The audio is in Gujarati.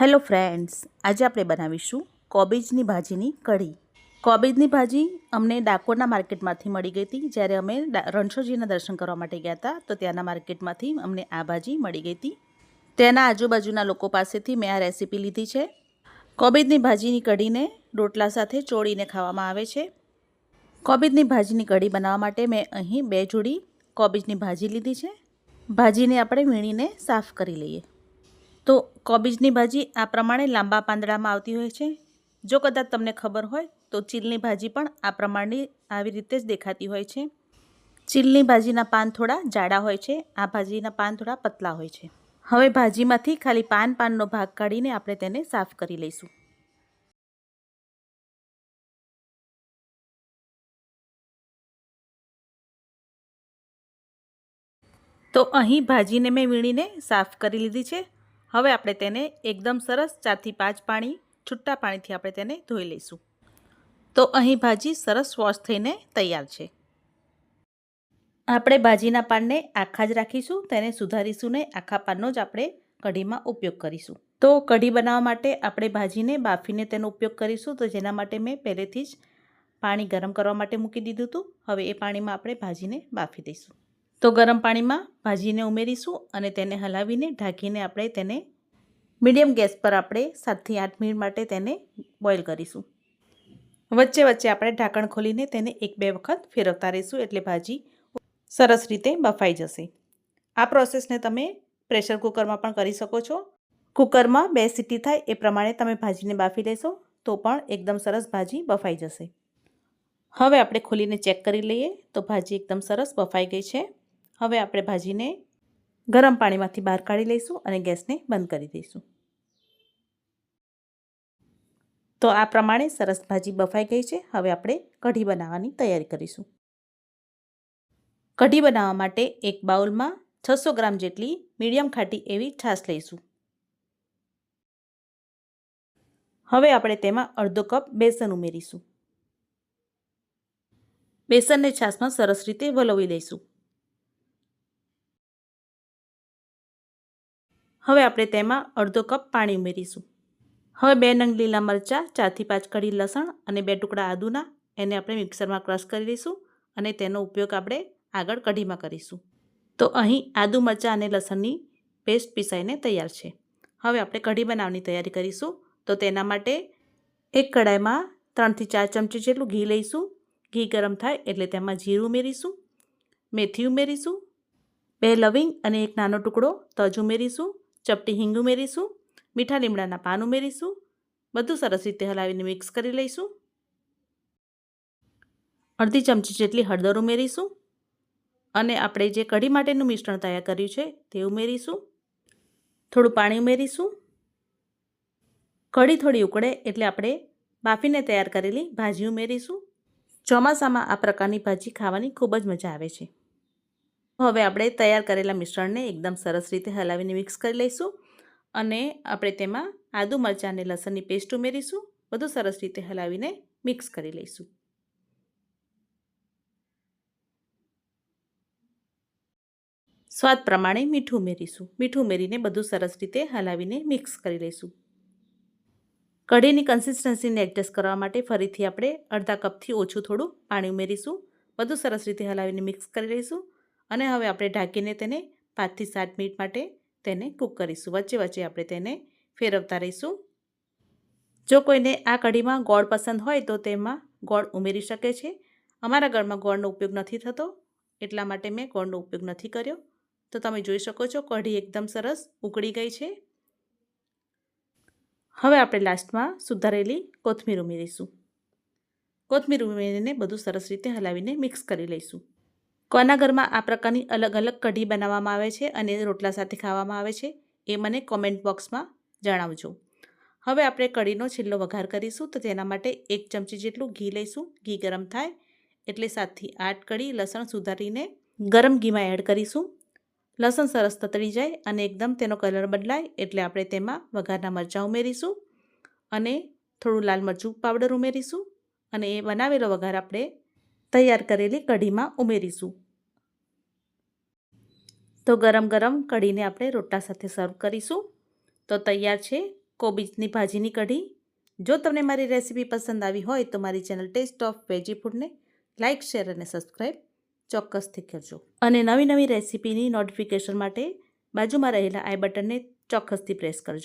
હેલો ફ્રેન્ડ્સ, આજે આપણે બનાવીશું કોબીજની ભાજીની કઢી. કોબીજની ભાજી અમને ડાકોરના માર્કેટમાંથી મળી ગઈ હતી. જ્યારે અમે રણછોડજીના દર્શન કરવા માટે ગયા હતા, તો ત્યાંના માર્કેટમાંથી અમને આ ભાજી મળી ગઈ હતી. તેના આજુબાજુના લોકો પાસેથી મેં આ રેસીપી લીધી છે. કોબીજની ભાજીની કઢીને રોટલા સાથે ચોળીને ખાવામાં આવે છે. કોબીજની ભાજીની કઢી બનાવવા માટે મેં અહીં બે જોડી કોબીજની ભાજી લીધી છે. ભાજીને આપણે વીણીને સાફ કરી લઈએ. તો કોબીજની ભાજી આ પ્રમાણે લાંબા પાંદડામાં આવતી હોય છે. જો કદાચ તમને ખબર હોય, તો ચીલની ભાજી પણ આ પ્રમાણની આવી રીતે જ દેખાતી હોય છે. ચીલની ભાજીના પાન થોડા જાડા હોય છે, આ ભાજીના પાન થોડા પતલા હોય છે. હવે ભાજીમાંથી ખાલી પાન પાનનો ભાગ કાઢીને આપણે તેને સાફ કરી લઈશું. તો અહીં ભાજીને મેં વીણીને સાફ કરી લીધી છે. હવે આપણે તેને એકદમ સરસ ચારથી પાંચ પાણી, છૂટા પાણીથી આપણે તેને ધોઈ લઈશું. તો અહીં ભાજી સરસ વોશ થઈને તૈયાર છે. આપણે ભાજીના પાનને આખા જ રાખીશું, તેને સુધારીશું ને આખા પાનનો જ આપણે કઢીમાં ઉપયોગ કરીશું. તો કઢી બનાવવા માટે આપણે ભાજીને બાફીને તેનો ઉપયોગ કરીશું, તો જેના માટે મેં પહેલેથી જ પાણી ગરમ કરવા માટે મૂકી દીધું હતું. હવે એ પાણીમાં આપણે ભાજીને બાફી દઈશું. તો ગરમ પાણીમાં ભાજીને ઉમેરીશું અને તેને હલાવીને ઢાંકીને આપણે તેને મીડિયમ ગેસ પર આપણે સાતથી આઠ મિનિટ માટે તેને બોઇલ કરીશું. વચ્ચે વચ્ચે આપણે ઢાંકણ ખોલીને તેને એક બે વખત ફેરવતા રહીશું એટલે ભાજી સરસ રીતે બફાઈ જશે. આ પ્રોસેસને તમે પ્રેશર કુકરમાં પણ કરી શકો છો. કુકરમાં બે સીટી થાય એ પ્રમાણે તમે ભાજીને બાફી લેશો તો પણ એકદમ સરસ ભાજી બફાઈ જશે. હવે આપણે ખોલીને ચેક કરી લઈએ તો ભાજી એકદમ સરસ બફાઈ ગઈ છે. હવે આપણે ભાજીને ગરમ પાણીમાંથી બહાર કાઢી લઈશું અને ગેસને બંધ કરી દઈશું. તો આ પ્રમાણે સરસ ભાજી બફાઈ ગઈ છે. હવે આપણે કઢી બનાવવાની તૈયારી કરીશું. કઢી બનાવવા માટે એક બાઉલમાં છસો ગ્રામ જેટલી મીડિયમ ખાટી એવી છાશ લઈશું. હવે આપણે તેમાં અડધો કપ બેસન ઉમેરીશું. બેસનને છાશમાં સરસ રીતે વલોવી લઈશું. હવે આપણે તેમાં અડધો કપ પાણી ઉમેરીશું. હવે બે નંગ લીલા મરચાં, ચારથી પાંચ કડી લસણ અને બે ટુકડા આદુના એને આપણે મિક્સરમાં ક્રશ કરી લઈશું અને તેનો ઉપયોગ આપણે આગળ કઢીમાં કરીશું. તો અહીં આદુ મરચાં અને લસણની પેસ્ટ પીસાઈને તૈયાર છે. હવે આપણે કઢી બનાવવાની તૈયારી કરીશું. તો તેના માટે એક કડાઈમાં ત્રણથી ચાર ચમચી જેટલું ઘી લઈશું. ઘી ગરમ થાય એટલે તેમાં જીરું ઉમેરીશું, મેથી ઉમેરીશું, બે લવિંગ અને એક નાનો ટુકડો તજ ઉમેરીશું. ચપટી હિંગ ઉમેરીશું, મીઠા લીમડાના પાન ઉમેરીશું, બધું સરસ રીતે હલાવીને મિક્સ કરી લઈશું. અડધી ચમચી જેટલી હળદર ઉમેરીશું અને આપણે જે કઢી માટેનું મિશ્રણ તૈયાર કર્યું છે તે ઉમેરીશું. થોડું પાણી ઉમેરીશું. કઢી થોડી ઉકળે એટલે આપણે બાફીને તૈયાર કરેલી ભાજી ઉમેરીશું. ચોમાસામાં આ પ્રકારની ભાજી ખાવાની ખૂબ જ મજા આવે છે. હવે આપણે તૈયાર કરેલા મિશ્રણને એકદમ સરસ રીતે હલાવીને મિક્સ કરી લઈશું અને આપણે તેમાં આદુ મરચાં અને લસણની પેસ્ટ ઉમેરીશું. બધું સરસ રીતે હલાવીને મિક્સ કરી લઈશું. સ્વાદ પ્રમાણે મીઠું ઉમેરીશું. મીઠું ઉમેરીને બધું સરસ રીતે હલાવીને મિક્સ કરી લઈશું. કઢીની કન્સિસ્ટન્સીને એડજસ્ટ કરવા માટે ફરીથી આપણે અડધા કપથી ઓછું થોડું પાણી ઉમેરીશું. બધું સરસ રીતે હલાવીને મિક્સ કરી લઈશું. અને હવે આપણે ઢાંકીને તેને પાંચથી સાત મિનિટ માટે તેને કૂક કરીશું. વચ્ચે વચ્ચે આપણે તેને ફેરવતા રહીશું. જો કોઈને આ કઢીમાં ગોળ પસંદ હોય તો તેમાં ગોળ ઉમેરી શકે છે. અમારા ઘરમાં ગોળનો ઉપયોગ નથી થતો, એટલા માટે મેં ગોળનો ઉપયોગ નથી કર્યો. તો તમે જોઈ શકો છો કઢી એકદમ સરસ ઉકળી ગઈ છે. હવે આપણે લાસ્ટમાં સુધારેલી કોથમીર ઉમેરીશું. કોથમીર ઉમેરીને બધું સરસ રીતે હલાવીને મિક્સ કરી લઈશું. કોના ઘરમાં આ પ્રકારની અલગ અલગ કઢી બનાવવામાં આવે છે અને રોટલા સાથે ખાવામાં આવે છે, એ મને કોમેન્ટ બોક્સમાં જણાવજો. હવે આપણે કઢીનો છેલ્લો વઘાર કરીશું તો તેના માટે એક ચમચી જેટલું ઘી લઈશું. ઘી ગરમ થાય એટલે સાતથી આઠ કઢી લસણ સુધારીને ગરમ ઘીમાં એડ કરીશું. લસણ સરસ તતળી જાય અને એકદમ તેનો કલર બદલાય એટલે આપણે તેમાં વઘારના મરચાં ઉમેરીશું અને થોડું લાલ મરચું પાવડર ઉમેરીશું અને એ બનાવેલો વઘાર આપણે તૈયાર કરેલી કઢીમાં ઉમેરીશું. તો ગરમ ગરમ કઢીને આપણે રોટલા સાથે સર્વ કરીશું. તો તૈયાર છે કોબીજની ભાજીની કઢી. જો તમને મારી રેસીપી પસંદ આવી હોય તો મારી ચેનલ ટેસ્ટ ઓફ વેજી ફૂડને લાઇક શેર અને સબસ્ક્રાઈબ ચોક્કસથી કરજો. અને નવી નવી રેસીપીની નોટિફિકેશન માટે બાજુમાં રહેલા આઈ બટનને ચોક્કસથી પ્રેસ કરજો.